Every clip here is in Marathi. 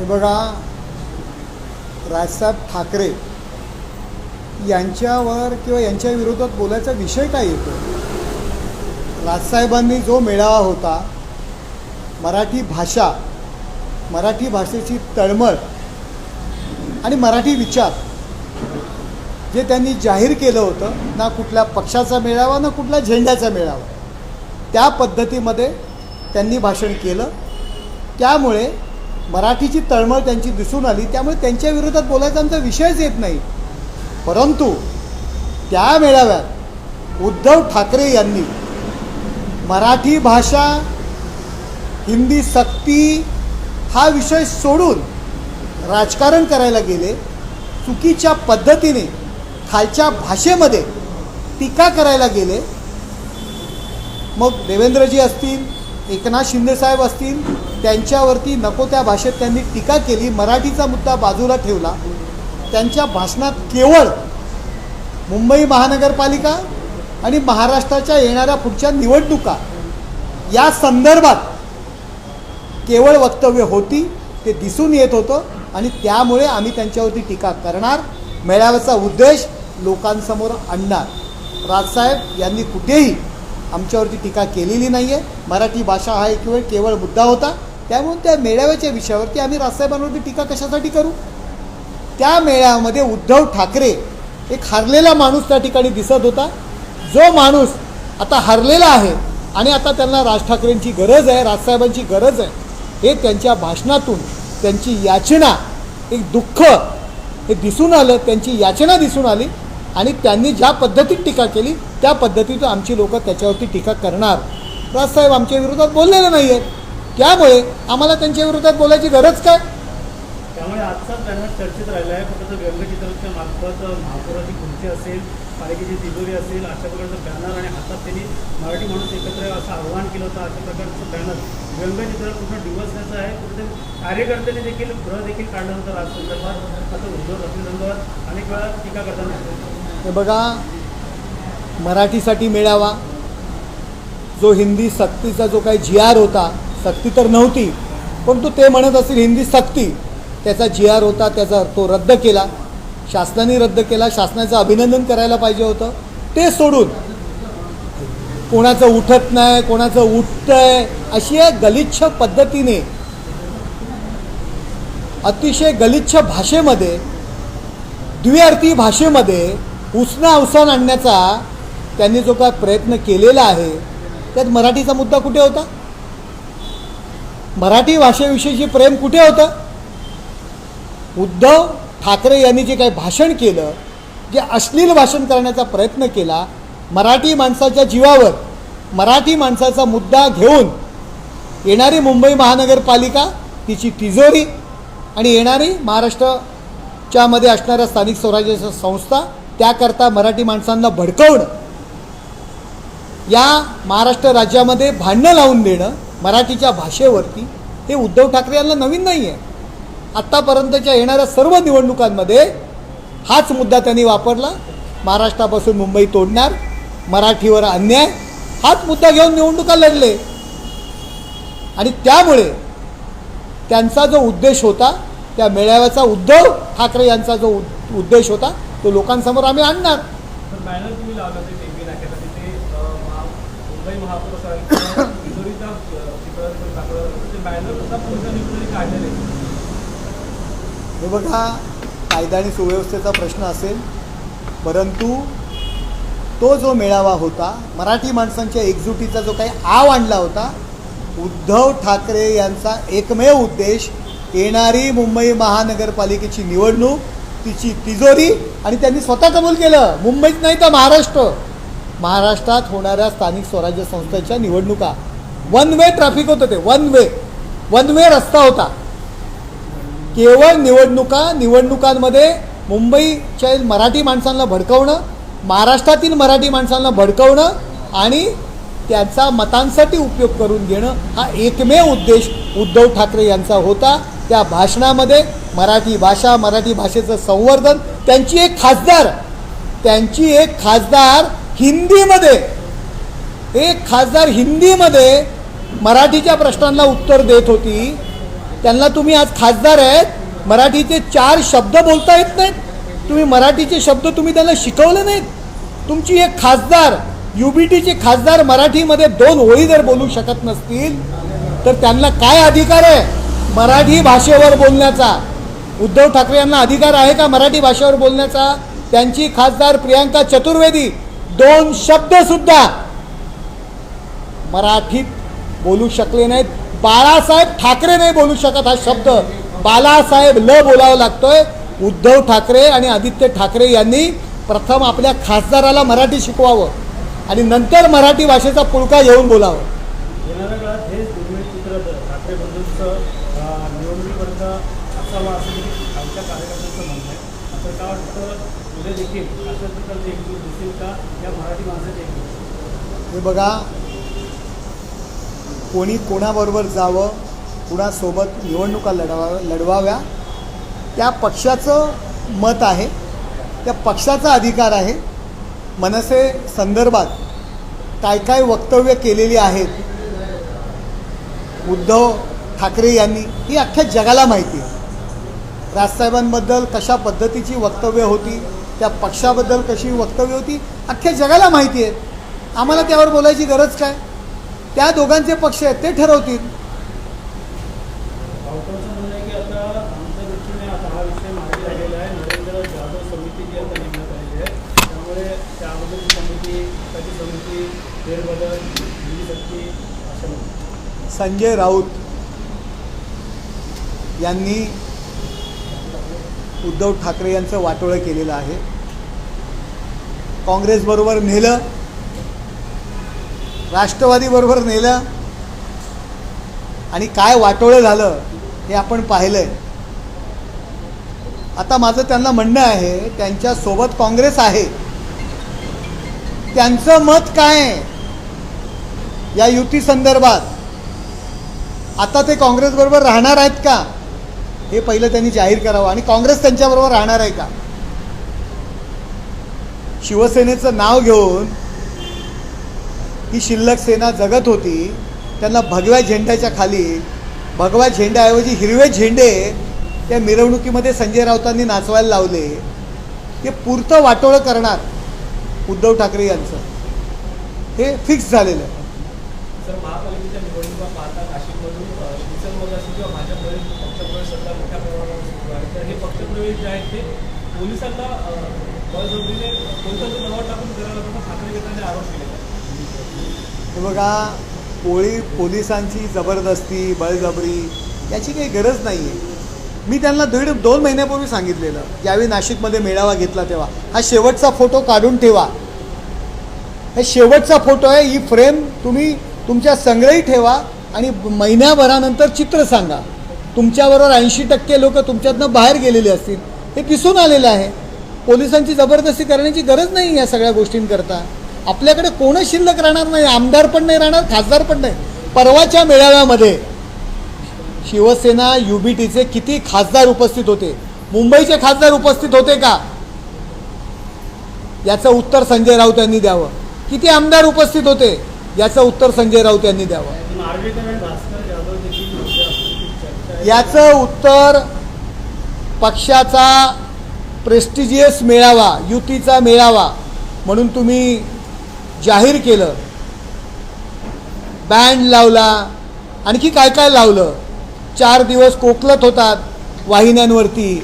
हे बघा राजसाहेब ठाकरे यांच्यावर किंवा यांच्या विरोधात बोलायचा विषय काय येतो? राजसाहेबांनी जो मेळावा होता मराठी भाषा मराठी भाषेची तळमळ आणि मराठी विचार जे त्यांनी जाहीर केलं होतं ना कुठल्या पक्षाचा मेळावा ना कुठल्या झेंड्याचा मेळावा त्या पद्धतीमध्ये त्यांनी भाषण केलं. त्यामुळे मराठीची तळमळ त्यांची दिसून आली त्यामुळे त्यांच्या विरोधात बोलायचा आमचा विषयच येत नाही. परंतु त्या मेळाव्यात उद्धव ठाकरे यांनी मराठी भाषा हिंदी सक्ती हा विषय सोडून राजकारण करायला गेले. चुकीच्या पद्धतीने खालच्या भाषेमध्ये टीका करायला गेले. मग देवेंद्रजी असतील एकनाथ शिंदेसाहेब असतील त्यांच्यावरती नको त्या भाषेत त्यांनी टीका केली मराठीचा मुद्दा बाजूला ठेवला. त्यांच्या भाषणात केवळ मुंबई महानगरपालिका आणि महाराष्ट्राच्या येणाऱ्या पुढच्या निवडणुका या संदर्भात केवळ वक्तव्य होती ते दिसून येत होतं आणि त्यामुळे आम्ही त्यांच्यावरती टीका करणार. मेळाव्याचा उद्देश लोकांसमोर आणणार. राजसाहेब यांनी कुठेही आमच्यावरती टीका केलेली नाही आहे मराठी भाषा हा एक वेळ केवळ मुद्दा होता. त्यामुळे त्या मेळाव्याच्या विषयावरती आम्ही राजसाहेबांवरती टीका कशासाठी करू? त्या मेळाव्यामध्ये उद्धव ठाकरे एक हरलेला माणूस त्या ठिकाणी दिसत होता. जो माणूस आता हरलेला आहे आणि आता त्यांना राज ठाकरेंची गरज आहे राजसाहेबांची गरज आहे हे त्यांच्या भाषणातून त्यांची याचना एक दुःख हे दिसून आलं त्यांची याचना दिसून आली. आणि त्यांनी ज्या पद्धतीत टीका केली त्या पद्धतीतून आमची लोक त्याच्यावरती टीका करणार. राजसाहेब आमच्या विरोधात बोललेले नाही आहेत त्यामुळे आम्हाला त्यांच्या विरोधात बोलायची गरज काय? त्यामुळे आजचा त्यांना चर्चेत राहिला आहे. फक्त व्यंगचित्राच्या मार्फत महापौराची खुर्ची असेल पालिकेची तिजोरी असेल अशा प्रकारचं बॅनर आणि हातात त्यांनी मराठी माणूस एकत्र असं आव्हान केलं होतं अशा प्रकारचं बॅनर. व्यंगचित्र पूर्ण डिवसण्याचं आहे कुठे कार्यकर्त्यांनी देखील ग्रह देखील काढलं होतं राजसंदर्भात आता उद्धव ठाकरेंसंदर्भात अनेक वेळा टीका करताना हे बघा मराठीसाठी मेळावा. जो हिंदी सक्तीचा जो काही जी आर होता सक्ती तर नव्हती परंतु ते म्हणत असतील हिंदी सक्ती त्याचा जी आर होता त्याचा तो रद्द केला. शासनाने रद्द केला शासनाचं अभिनंदन करायला पाहिजे होतं. ते सोडून कोणाचं उठत नाही कोणाचं उठतंय अशी या गलिच्छ पद्धतीने अतिशय गलिच्छ भाषेमध्ये द्विअर्थी भाषेमध्ये उसणं अवसान आणण्याचा त्यांनी जो काय प्रयत्न केलेला आहे त्यात मराठीचा मुद्दा कुठे होता? मराठी भाषेविषयीची प्रेम कुठे होतं? उद्धव ठाकरे यांनी जे काही भाषण केलं जे अश्लील भाषण करण्याचा प्रयत्न केला मराठी माणसाच्या जीवावर मराठी माणसाचा मुद्दा घेऊन येणारी मुंबई महानगरपालिका तिची तिजोरी आणि येणारी महाराष्ट्राच्यामध्ये असणाऱ्या स्थानिक स्वराज्याच्या संस्था त्याकरता मराठी माणसांना भडकवणं या महाराष्ट्र राज्यामध्ये भांडणं लावून देणं मराठीच्या भाषेवरती हे उद्धव ठाकरे यांना नवीन नाही आहे आत्तापर्यंतच्या येणाऱ्या सर्व निवडणुकांमध्ये हाच मुद्दा त्यांनी वापरला. महाराष्ट्रापासून मुंबई तोडणार मराठीवर अन्याय हाच मुद्दा घेऊन निवडणुका लढले. आणि त्यामुळे त्यांचा जो उद्देश होता त्या मेळाव्याचा उद्धव ठाकरे यांचा जो उद्देश होता तो लोकांसमोर आम्ही आणणार. हे बघा कायदा आणि सुव्यवस्थेचा प्रश्न असेल परंतु तो जो मेळावा होता मराठी माणसांच्या एकजुटीचा जो काही आव आणला होता उद्धव ठाकरे यांचा एकमेव उद्देश येणारी मुंबई महानगरपालिकेची निवडणूक तिची तिजोरी आणि त्यांनी स्वतः कबूल केलं. मुंबईत नाही तर महाराष्ट्र. महाराष्ट्रात होणाऱ्या स्थानिक स्वराज्य संस्थेच्या निवडणुका. वन वे ट्रॅफिक होतं ते. वन वे वन वे रस्ता होता. केवळ निवडणुका निवडणुकांमध्ये मुंबईच्या मराठी माणसांना भडकवणं महाराष्ट्रातील मराठी माणसांना भडकवणं आणि त्याचा मतांसाठी उपयोग करून घेणं हा एकमेव उद्देश उद्धव ठाकरे यांचा होता. त्या भाषणामध्ये मराठी भाषा मराठी भाषेचं संवर्धन त्यांची एक खासदार त्यांची एक खासदार हिंदीमध्ये एक खासदार हिंदीमध्ये मराठीच्या प्रश्नांना उत्तर देत होती. त्यांना तुम्ही आज खासदार आहेत मराठीचे चार शब्द बोलता येत नाहीत. तुम्ही मराठीचे शब्द तुम्ही त्यांना शिकवले नाहीत. तुमची एक खासदार यू बी टीचे खासदार मराठीमध्ये दोन ओळी जर बोलू शकत नसतील तर त्यांना काय अधिकार आहे? मराठी भाषेवर बोलण्याचा. उद्धव ठाकरे यांना अधिकार आहे का मराठी भाषेवर बोलण्याचा? त्यांची खासदार प्रियांका चतुर्वेदी दोन शब्द सुद्धा मराठीत बोलू शकले नाहीत. बाळासाहेब ठाकरे नाही बोलू शकत हा शब्द. बालासाहेब ल बोलावा लागतोय. उद्धव ठाकरे आणि आदित्य ठाकरे यांनी प्रथम आपल्या खासदाराला मराठी शिकवावं आणि नंतर मराठी भाषेचा पुळका घेऊन बोलावं येणाऱ्या काळात हेच दुर्मिळ चित्र ठाकरे बंधूंचं अं, निवडणुकीपर्यंत असावं असं देखील खालच्या कार्यकर्त्यांचं म्हणणं आहे असं वाटतं उद्या देखील अशा प्रकारचे एकजूट दिसेल का? या मराठी माणसाचे एकजूट हे बघा कोणी कोणाबरोबर जावं कुणासोबत निवडणुका लढवा लढवाव्या त्या पक्षाचं मत आहे त्या पक्षाचा अधिकार आहे. मनसे संदर्भात काय काय वक्तव्य केलेली आहेत उद्धव ठाकरे यांनी ही अख्ख्या जगाला माहिती आहे. राजसाहेबांबद्दल कशा पद्धतीची वक्तव्य होती त्या पक्षाबद्दल कशी वक्तव्य होती अख्ख्या जगाला माहिती आहे. आम्हाला त्यावर बोलायची गरज काय? त्या दोघांचे पक्ष आहेत ते ठरवतील. संजय राऊत यांनी उद्धव ठाकरे यांचं वाटोळं केलेलं आहे. काँग्रेसबरोबर नेलं. राष्ट्रवादीबरोबर नेलं. आणि काय वाटोळं झालं हे आपण पाहिलंय. आता माझं त्यांना म्हणणं आहे त्यांच्यासोबत काँग्रेस आहे. त्यांचं मत काय? या युती संदर्भात. आता ते काँग्रेसबरोबर राहणार आहेत का? हे पहिलं त्यांनी जाहीर करावं आणि काँग्रेस त्यांच्याबरोबर राहणार आहे का? शिवसेनेचं नाव घेऊन ही शिल्लक सेना जगत होती त्यांना भगव्या झेंड्याच्या खाली भगव्या झेंड्याऐवजी हिरवे झेंडे त्या मिरवणुकीमध्ये संजय राऊतांनी नाचवायला लावले. हे पुरतं वाटोळं करणार उद्धव ठाकरे यांचं. हे फिक्स झालेलं आहे. सध्या मोठ्या प्रमाणावर सुरू आहे. तर हे पक्षप्रवेश जे आहेत ते पोलिसांना बळजबरीने पोलिसांचं दबाव टाकून करायला लागतं ठाकरे गटाने आरोप केले हे बघा पोळी पोलिसांची जबरदस्ती बळजबरी याची काही गरज नाही आहे मी त्यांना दीड दोन महिन्यापूर्वी सांगितलेलं ज्यावेळी नाशिकमध्ये मेळावा घेतला तेव्हा हा शेवटचा फोटो काढून ठेवा. हे शेवटचा फोटो आहे ही फ्रेम तुम्ही तुमच्या संग्रही ठेवा आणि महिन्याभरानंतर चित्र सांगा. तुमच्याबरोबर ऐंशी टक्के लोक तुमच्यातनं बाहेर गेलेले असतील. हे दिसून आलेलं आहे. पोलिसांची जबरदस्ती करण्याची गरज नाही या सगळ्या गोष्टींकरता. आपल्याकडे कोणच शिल्लक राहणार नाही आमदार पण नाही राहणार खासदार पण नाही. परवाच्या मेळाव्यामध्ये शिवसेना यू बी टीचे किती खासदार उपस्थित होते? मुंबईचे खासदार उपस्थित होते का? याचं उत्तर संजय राऊत यांनी द्यावं. किती आमदार उपस्थित होते? याचं उत्तर संजय राऊत यांनी द्यावं पण आर्वेकर आणि भास्कर जाधव देखील योग्य असल्याची चर्चा आहे याचं उत्तर पक्षाचा प्रेस्टिजियस मेळावा युतीचा मेळावा म्हणून तुम्ही जाहीर केलं. बँड लावला आणखी काय काय लावलं? चार दिवस कोकलत होतात वाहिन्यांवरती.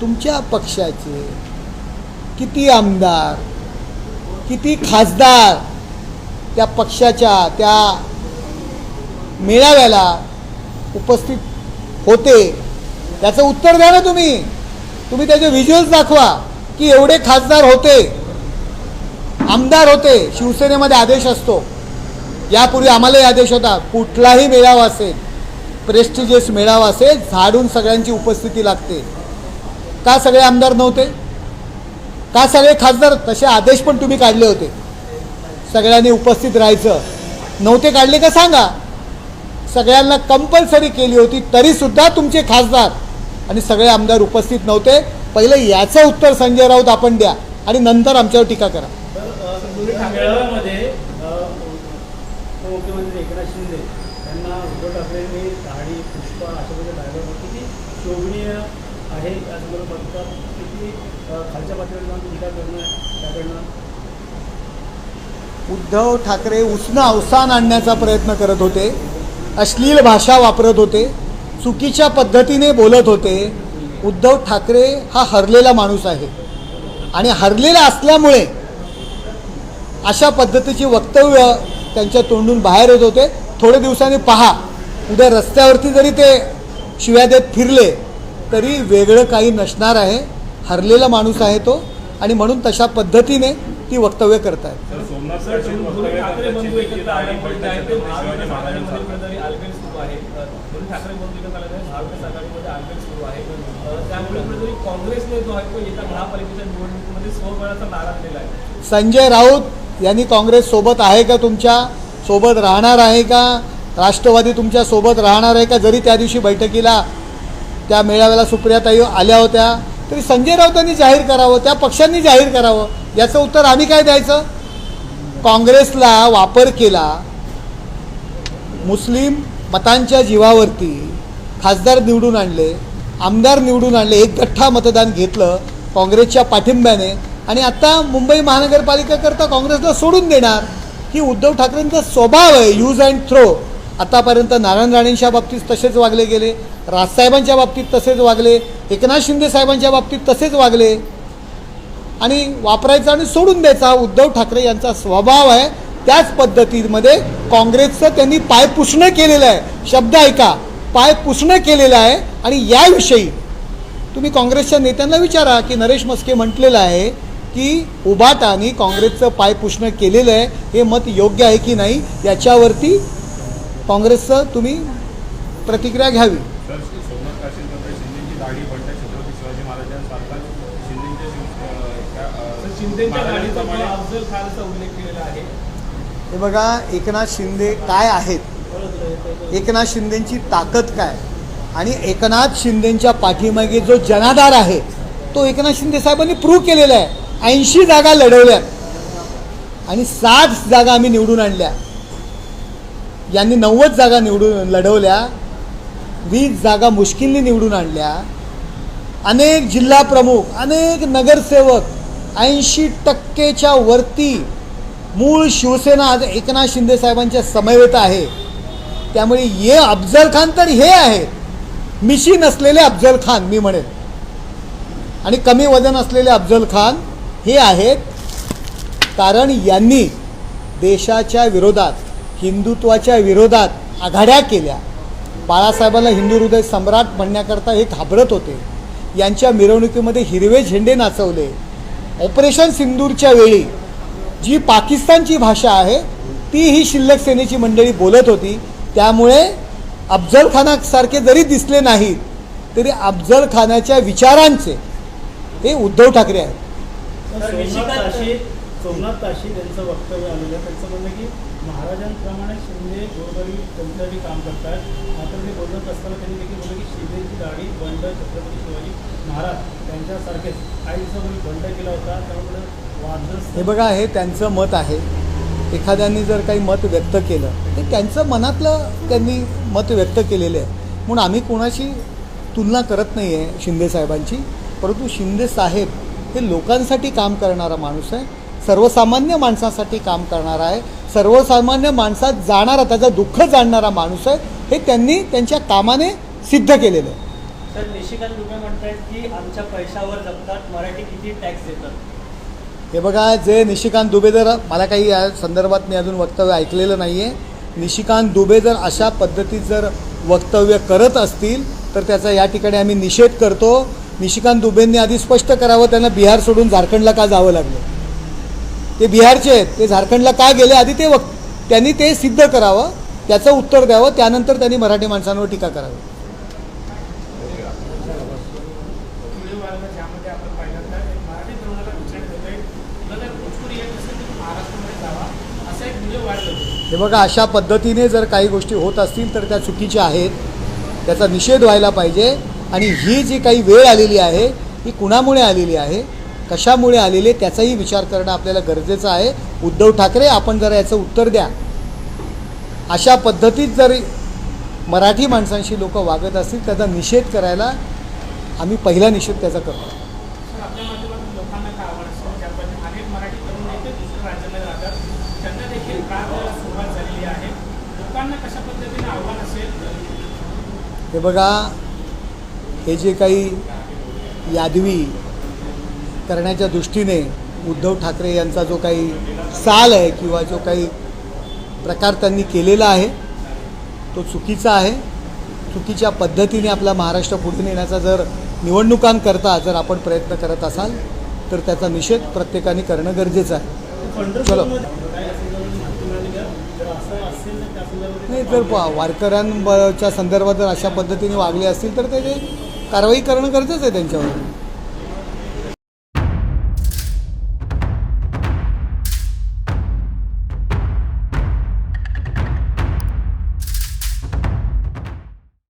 तुमच्या पक्षाचे किती आमदार किती खासदार त्या पक्षाच्या त्या मेळाव्याला उपस्थित होते. त्याचं उत्तर द्या ना तुम्ही. तुम्ही त्याचे व्हिज्युअल्स दाखवा की एवढे खासदार होते. आमदार होते. शिवसेनेमध्ये आदेश असतो. यापूर्वी आम्हालाही आदेश होता. कुठलाही मेळावा असेल प्रेस्टिजियस मेळावा असेल झाडून सगळ्यांची उपस्थिती लागते. का सगळे आमदार नव्हते? का सगळे खासदार? तसे आदेश पण तुम्ही काढले होते. सगळ्यांनी उपस्थित राहायचं. नव्हते काढले का सांगा? सगळ्यांना कंपल्सरी केली होती तरीसुद्धा तुमचे खासदार आणि सगळे आमदार उपस्थित नव्हते. पहिलं याचं उत्तर संजय राऊत आपण द्या आणि नंतर आमच्यावर टीका करा. उद्धव ठाकरे उसनं अवसान आणण्याचा प्रयत्न करत होते. अश्लील भाषा वापरत होते चुकीच्या पद्धतीने बोलत होते. उद्धव ठाकरे हा हरलेला माणूस आहे. आणि हरलेला असल्यामुळे अशा पद्धतीची वक्तव्य त्यांच्या तोंडून बाहेर येत होते. थोड्या दिवसांनी पहा उद्या रस्त्यावरती जरी ते शिव्या देत फिरले तरी वेगळं काही नसणार आहे. हरलेला माणूस आहे तो. आणि म्हणून तशा पद्धतीने ती वक्तव्य करतायत. सर सोमनाथ सर, पाटील दोन्ही वक्तव्य ठाकरे करतात, बंधू शिंदेची एकत्र दाढी आल्यामुळे पडते, आहे ते छत्रपती शिवाजी महाविकास महाराजांचा आघाडीमध्ये कुठेतरी आलबेल सुरू आहे. अ, दोन्ही ठाकरे बंधू एकत्र आल्यामुळे महाविकास आघाडीमध्ये आलबेल सुरू आहे. अ, त्यामुळे कुठेतरी काँग्रेसने जो आहे तो येत्या महापालिकेच्या निवडणुकीमध्ये स्वबळाचा नारा दिलेला आहे. संजय राऊत यांनी काँग्रेस सोबत आहे का तुमच्या? सोबत राहणार आहे का? राष्ट्रवादी तुमच्यासोबत राहणार आहे का? जरी त्या दिवशी बैठकीला त्या मेळाव्याला सुप्रियाताई आल्या होत्या तरी संजय राऊतांनी जाहीर करावं त्या पक्षांनी जाहीर करावं याचं उत्तर आम्ही काय द्यायचं? काँग्रेसला वापर केला मुस्लिम मतांच्या जीवावरती खासदार निवडून आणले आमदार निवडून आणले एक गठ्ठा मतदान घेतलं काँग्रेसच्या पाठिंब्याने. आणि आता मुंबई महानगरपालिकेकरता काँग्रेसला सोडून देणार ही उद्धव ठाकरेंचा स्वभाव आहे यूज अँड थ्रो आतापर्यंत नारायण राणेंच्या बाबतीत तसेच वागले गेले राजसाहेबांच्या बाबतीत तसेच वागले एकनाथ शिंदे साहेबांच्या बाबतीत तसेच वागले. आणि वापरायचा आणि सोडून द्यायचा उद्धव ठाकरे यांचा स्वभाव आहे. त्याच पद्धतीमध्ये काँग्रेसचं त्यांनी पाय पुसणं केलेलं आहे. शब्द ऐका पाय पुसणं केलेलं आहे आणि याविषयी तुम्ही काँग्रेसच्या नेत्यांना विचारा की नरेश मस्के म्हटलेलं आहे की उबाटाने काँग्रेसचं पाय पुसणं केलेलं आहे. हे मत योग्य आहे की नाही याच्यावरती काँग्रेसचं तुम्ही प्रतिक्रिया घ्यावी. हे बघा एकनाथ शिंदे काय आहेत? एकनाथ शिंदेची ताकद काय? आणि एकनाथ शिंदेच्या पाठीमागे जो जनाधार आहे तो एकनाथ शिंदे साहेबांनी प्रूव्ह केलेला आहे. ऐंशी जागा लढवल्यात आणि साठ जागा आम्ही निवडून आणल्या. यांनी नव्वद जागा निवडून लढवल्या वीस जागा मुश्किलने निवडून आणल्या. अनेक जिल्हा प्रमुख अनेक नगरसेवक ऐंशी टक्केच्या वरती मूळ शिवसेना आज एकनाथ शिंदे साहेबांच्या समवेत आहे. त्यामुळे ये अफजल खान तर हे आहेत. मिशी नसलेले अफजल खान मी म्हणेन. आणि कमी वजन असलेले अफजल खान हे आहेत. कारण यांनी देशाच्या विरोधात हिंदुत्वाच्या विरोधात आघाड्या केल्या. बाळासाहेबांना हिंदू हृदय सम्राट म्हणण्याकरता हे घाबरत होते. यांच्या मिरवणुकीमध्ये हिरवे झेंडे नाचवले. ऑपरेशन सिंदूरच्या वेळी जी पाकिस्तानची भाषा आहे ती ही शिल्लक सेनेची मंडळी बोलत होती. त्यामुळे अफजल खानासारखे जरी दिसले नाहीत तरी अफजल खानाच्या विचारांचे हे उद्धव ठाकरे आहेत. सोमनाथ काशी सोमनाथ यांचं वक्तव्य आलेलं आहे. त्यांचं म्हणणं की महाराजांप्रमाणे शिंदे गोरगरीब त्यांच्यासाठी काम करतात. मात्र ते बोलत असताना त्यांनी देखील बोललं की शिंदेची दाढी बंड छत्रपती शिवाजी महाराज त्यांच्यासारखेच काही दिवसापूर्वी बंड केला होता त्यामुळे वादग्रस्त हे बघा हे त्यांचं मत आहे. एखाद्यांनी जर काही मत व्यक्त केलं ते त्यांचं मनातलं त्यांनी मत व्यक्त केलेलं आहे. म्हणून आम्ही कोणाशी तुलना करत नाही आहे शिंदे साहेबांची. परंतु शिंदे साहेब हे लोकांसाठी काम करणारा माणूस आहे. सर्वसामान्य माणसासाठी काम करणारा आहे. सर्वसामान्य माणसात जाणारा त्याचं दुःख जाणणारा माणूस आहे. हे त्यांनी त्यांच्या कामाने सिद्ध केलेलं आहे. तर निशिकांत दुबे म्हणतायत की आमच्या पैशावर जगतात मराठी किती टॅक्स देतात? हे बघा जे निशिकांत दुबे जर मला काही या संदर्भात मी अजून वक्तव्य ऐकलेलं नाही आहे निशिकांत दुबे जर अशा पद्धतीत जर वक्तव्य करत असतील तर त्याचा या ठिकाणी आम्ही निषेध करतो. निशिकांत दुबेंनी आधी स्पष्ट करावं त्यांना बिहार सोडून झारखंडला का जावं लागलं? ते बिहारचे आहेत. ते झारखंडला का गेले आधी ते वक्त त्यांनी ते सिद्ध करावं त्याचं उत्तर द्यावं त्यानंतर त्यांनी मराठी माणसांवर टीका करावी. हे बघा अशा पद्धतीने जर काही गोष्टी होत असतील तर त्या चुकीच्या आहेत. त्याचा निषेध व्हायला पाहिजे. आणि ही जी काही वेळ आलेली आहे ही कुणामुळे आलेली आहे? कशामुळे आलेली त्याचाही विचार करणं आपल्याला गरजेचं आहे. उद्धव ठाकरे आपण जरा याचं उत्तर द्या. अशा पद्धतीत जर मराठी माणसांशी लोक वागत असतील त्याचा निषेध करायला आम्ही पहिला निषेध त्याचा करतो. हे बघा हे जे काही यादवी करण्याच्या दृष्टीने उद्धव ठाकरे यांचा जो काही चाल आहे किंवा जो काही प्रकार त्यांनी केलेला आहे तो चुकीचा आहे. चुकीच्या पद्धतीने आपला महाराष्ट्र पुढे नेण्याचा जर निवडणुकांकरता जर आपण प्रयत्न करत असाल तर त्याचा निषेध प्रत्येकाने करणं गरजेचं आहे. चलो. तर नाही जर वारकऱ्यांच्या संदर्भात जर अशा पद्धतीने वागले असतील तर त्याची कारवाई करणं गरजेचं आहे त्यांच्यावर.